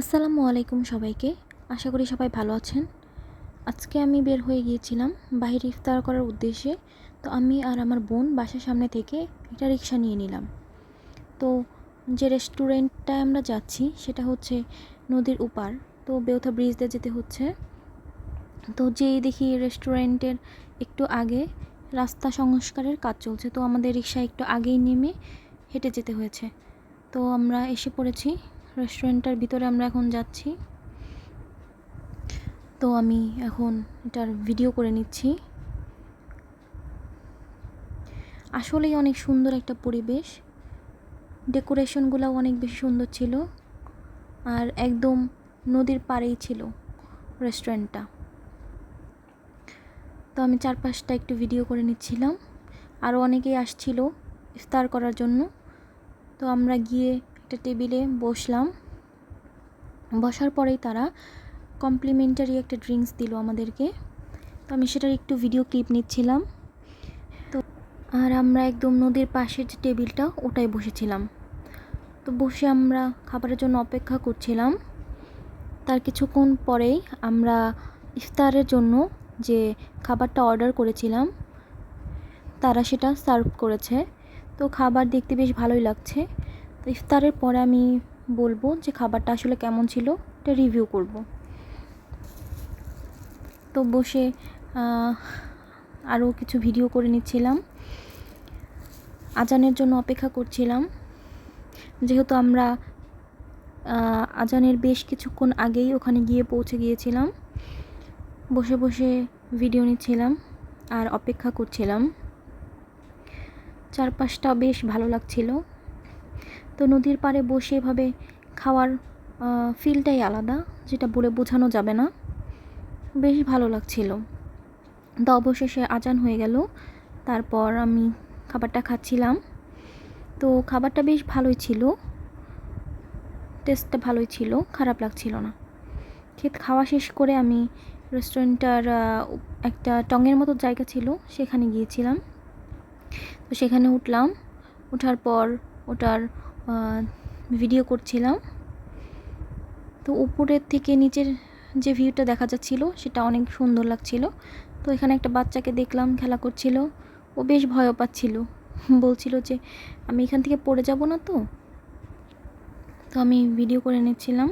আসসালামু আলাইকুম সবাইকে। আশা করি সবাই ভালো আছেন। আজকে আমি বের হয়ে গিয়েছিলাম বাহিরে ইফতার করার উদ্দেশ্যে। তো আমি আর আমার বোন বাসার সামনে থেকে একটা রিক্সা নিয়ে নিলাম। তো যে রেস্টুরেন্টটায় আমরা যাচ্ছি সেটা হচ্ছে নদীর উপার তো বেউথা ব্রিজ দিয়ে যেতে হচ্ছে। তো যেই দেখি রেস্টুরেন্টের একটু আগে রাস্তা সংস্কারের কাজ চলছে। তো আমাদের রিক্সা একটু আগেই নেমে হেঁটে যেতে হয়েছে। তো আমরা এসে পড়েছি রেস্টুরেন্টটার ভিতরে আমরা এখন যাচ্ছি। তো আমি এখন এটার ভিডিও করে নিচ্ছি। আসলেই অনেক সুন্দর একটা পরিবেশ। ডেকোরেশনগুলোও অনেক বেশি সুন্দর ছিল। আর একদম নদীর পাড়েই ছিল রেস্টুরেন্টটা তো আমি চারপাশটা একটু ভিডিও করে নিচ্ছিলাম। আরও অনেকেই আসছিল ইফতার করার জন্য। তো আমরা গিয়ে একটা টেবিলে বসলাম। বসার পরেই তারা কমপ্লিমেন্টারি একটা ড্রিঙ্কস দিল আমাদেরকে। তো আমি সেটার একটু ভিডিও ক্লিপ নিচ্ছিলাম। তো আর আমরা একদম নদীর পাশের যে টেবিলটা ওটাই বসেছিলাম। তো বসে আমরা খাবারের জন্য অপেক্ষা করছিলাম। তার কিছুক্ষণ পরেই আমরা ইফতারের জন্য যে খাবারটা অর্ডার করেছিলাম, তারা সেটা সার্ভ করেছে। তো খাবার দেখতে বেশ ভালোই লাগছে। তো ইফতারের পরে আমি বলব যে খাবারটা আসলে কেমন ছিল, এটা রিভিউ করব। তো বসে আরও কিছু ভিডিও করে নিচ্ছিলাম। আজানের জন্য অপেক্ষা করছিলাম। যেহেতু আমরা আজানের বেশ কিছুক্ষণ আগেই ওখানে গিয়ে পৌঁছে গিয়েছিলাম। বসে বসে ভিডিও নিচ্ছিলাম আর অপেক্ষা করছিলাম। চারপাশটা বেশ ভালো লাগছিল। তো নদীর পাড়ে বসে এভাবে খাওয়ার ফিলটাই আলাদা, যেটা বলে বোঝানো যাবে না। বেশ ভালো লাগছিল। তো অবশেষে আজান হয়ে গেল। তারপর আমি খাবারটা খাচ্ছিলাম। তো খাবারটা বেশ ভালোই ছিল। টেস্টটা ভালোই ছিল, খারাপ লাগছিল না। খেত খাওয়া শেষ করে আমি রেস্টুরেন্টটার একটা টঙের মতো জায়গা ছিল, সেখানে গিয়েছিলাম। তো সেখানে উঠলাম। ওঠার পর ওটার ভিডিও করছিলাম। তো উপরের থেকে নিচের যে ভিউটা দেখা যাচ্ছিল, সেটা অনেক সুন্দর লাগছিল। তো এখানে একটা বাচ্চাকে দেখলাম, খেলা করছিল। ও বেশ ভয়ও পাচ্ছিল। বলছিল যে, আমি এখান থেকে পড়ে যাব না তো? তো আমি ভিডিও করে নিচ্ছিলাম।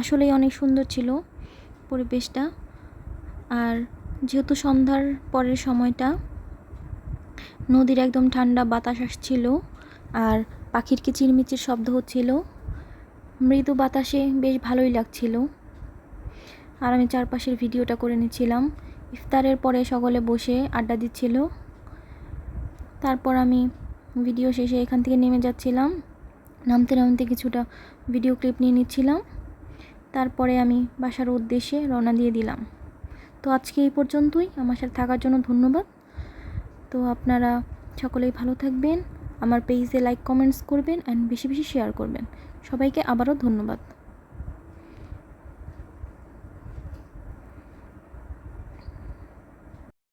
আসলেই অনেক সুন্দর ছিল পরিবেশটা। আর যেহেতু সন্ধ্যার পরের সময়টা নদীর একদম ঠান্ডা বাতাস আসছিল আর পাখির কিচিরমিচির শব্দ হচ্ছিল। মৃদু বাতাসে বেশ ভালোই লাগছিল। আর আমি চারপাশের ভিডিওটা করে নিচ্ছিলাম। ইফতারের পরে সকলে বসে আড্ডা দিচ্ছিল। তারপর আমি ভিডিও শেষে এখান থেকে নেমে যাচ্ছিলাম। নামতে নামতে কিছুটা ভিডিও ক্লিপ নিয়ে নিচ্ছিলাম। তারপরে আমি বাসার উদ্দেশ্যে রওনা দিয়ে দিলাম। তো আজকে এই পর্যন্তই। আমার সাথে থাকার জন্য ধন্যবাদ। তো আপনারা সকলেই ভালো থাকবেন। আমার পেজে লাইক কমেন্টস করবেন অ্যান্ড বেশি বেশি শেয়ার করবেন। সবাইকে আবারও ধন্যবাদ।